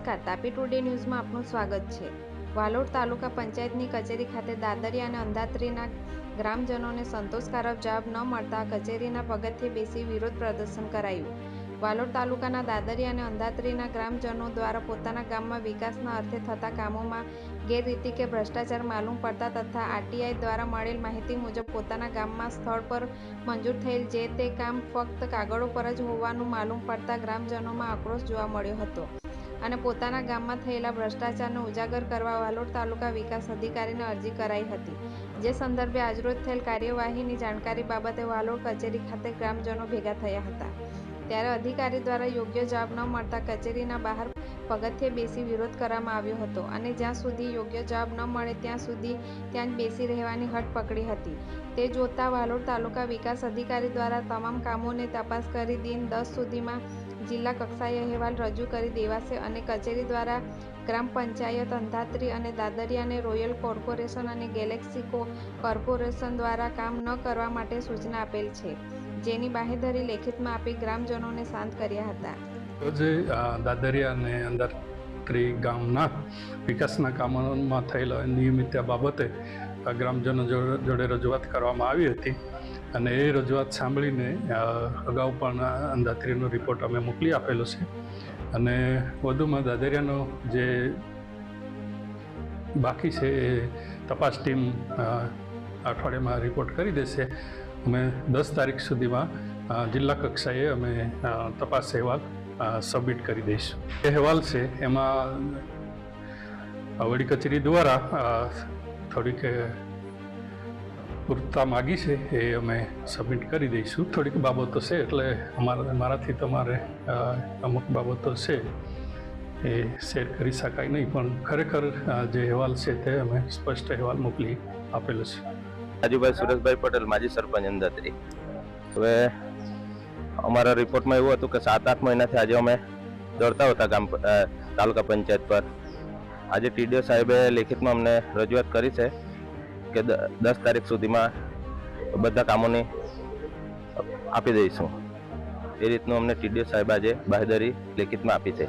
નમસ્કાર. તાપી ટુડે ન્યૂઝમાં આપનું સ્વાગત છે. વાલોડ તાલુકા પંચાયતની કચેરી ખાતે દાદરી અને અંધાત્રીના ગ્રામજનોને સંતોષકારક જવાબ ન મળતા કચેરીના પગથિયે બેસી વિરોધ પ્રદર્શન કરાયું. વાલોડ તાલુકાના દાદરી અને અંધાત્રીના ગ્રામજનો દ્વારા પોતાના ગામમાં વિકાસના અર્થે થતા કામોમાં ગેરરીતિ કે ભ્રષ્ટાચાર માલુમ પડતા તથા આરટીઆઈ દ્વારા મળેલ માહિતી મુજબ પોતાના ગામમાં સ્થળ પર મંજૂર થયેલ જે તે કામ ફક્ત કાગળો પર જ હોવાનું માલુમ પડતા ગ્રામજનોમાં આક્રોશ જોવા મળ્યો હતો. અને પોતાના ગામમાં થયેલા ભ્રષ્ટાચારને ઉજાગર કરવા વાલોડ તાલુકા વિકાસ અધિકારીને અરજી કરાઈ હતી. જે સંદર્ભે આજરોજ થયેલ કાર્યવાહીની જાણકારી બાબતે વાલોડ કચેરી ખાતે ગ્રામજનો ભેગા થયા હતા. ત્યારે અધિકારી દ્વારા યોગ્ય જવાબ ન મળતા કચેરીના બહાર પગથિયે બેસી વિરોધ કરવામાં આવ્યો હતો અને જ્યાં સુધી યોગ્ય જવાબ ન મળે ત્યાં સુધી ત્યાં જ બેસી રહેવાની હટ પકડી હતી. તે જોતા વાલોડ તાલુકા વિકાસ અધિકારી દ્વારા તમામ કામોને તપાસ કરી દિન દસ સુધીમાં જિલ્લા કક્ષાએ અહેવાલ રજૂ કરી દેવાશે અને કચેરી દ્વારા ગ્રામ પંચાયત, અંધાત્રી અને દાદરિયાને રોયલ કોર્પોરેશન અને ગેલેક્સી કો કોર્પોરેશન દ્વારા કામ ન કરવા માટે સૂચના આપેલ છે. જેની બાહેધરી લેખિતમાં આપી ગ્રામજનોને શાંત કર્યા હતા. જે દાદરિયા અને અંધાત્રી ગામના વિકાસના કામોમાં થયેલા નિયમિતતા બાબતે ગ્રામજનો જોડે રજૂઆત કરવામાં આવી હતી. અને એ રજૂઆત સાંભળીને અગાઉ પણ અંધાત્રીનો રિપોર્ટ અમે મોકલી આપેલો છે. અને વધુમાં દાદરિયાનો જે બાકી છે એ તપાસ ટીમ અઠવાડિયામાં રિપોર્ટ કરી દેશે. અમે દસ તારીખ સુધીમાં જિલ્લા કક્ષાએ અમે તપાસ અહેવાલ સબમિટ કરી દઈશું. એ અહેવાલ છે એમાં વડી કચેરી દ્વારા થોડીક પૂરતા માગી છે એ અમે સબમિટ કરી દઈશું. થોડીક બાબતો છે, એટલે અમારા મારાથી તમારે અમુક બાબતો છે એ શેર કરી શકાય નહીં, પણ ખરેખર જે અહેવાલ છે તે અમે સ્પષ્ટ અહેવાલ મોકલી આપેલો છે. રાજુભાઈ સુરેશભાઈ પટેલ, માજી સરપંચ અંદાત્રી હવે અમારા રિપોર્ટમાં એવું હતું કે સાત, આઠ મહિનાથી આજે અમે દોડતા હતા ગામ તાલુકા પંચાયત પર. આજે ટીડીઓ સાહેબે લેખિતમાં અમને રજૂઆત કરી છે. કે દસ તારીખ સુધીમાં બધા કામોને આપી દઈશું. એ રીતનું અમને ટીડીઓ સાહેબ આજે બાહેદરી લેખિતમાં આપી છે.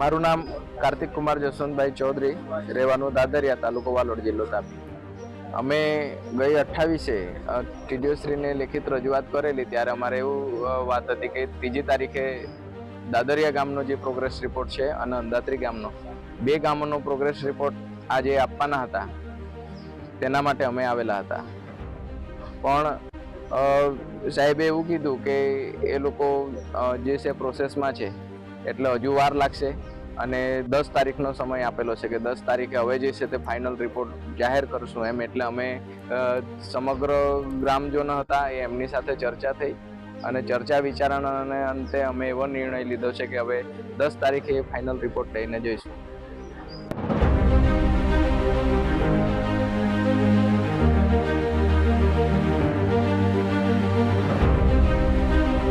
મારું નામ કાર્તિક કુમાર જસવંતભાઈ ચૌધરી, રહેવાનું દાદરિયા તાલુકો વાલોડ જિલ્લો તાપી. અમે ગઈ અઠ્ઠાવીસે ટીડીઓશ્રીને લેખિત રજૂઆત કરેલી, ત્યારે અમારે એવું વાત હતી કે ત્રીજી તારીખે દાદરિયા ગામનો જે પ્રોગ્રેસ રિપોર્ટ છે અને અંદાત્રી ગામનો. બે ગામોનો પ્રોગ્રેસ રિપોર્ટ આજે આપવાના હતા. તેના માટે અમે આવેલા હતા. પણ સાહેબે એવું કીધું કે એ લોકો જે છે પ્રોસેસમાં છે, એટલે હજુ વાર લાગશે અને દસ તારીખનો સમય આપેલો છે કે દસ તારીખે હવે જે છે તે ફાઇનલ રિપોર્ટ જાહેર કરશું એમ, એટલે અમે સમગ્ર ગ્રામજનો હતા એ એમની સાથે ચર્ચા થઈ અને ચર્ચા વિચારણાને અંતે અમે એવો નિર્ણય લીધો છે કે હવે દસ તારીખે ફાઇનલ રિપોર્ટ લઈને જઈશું.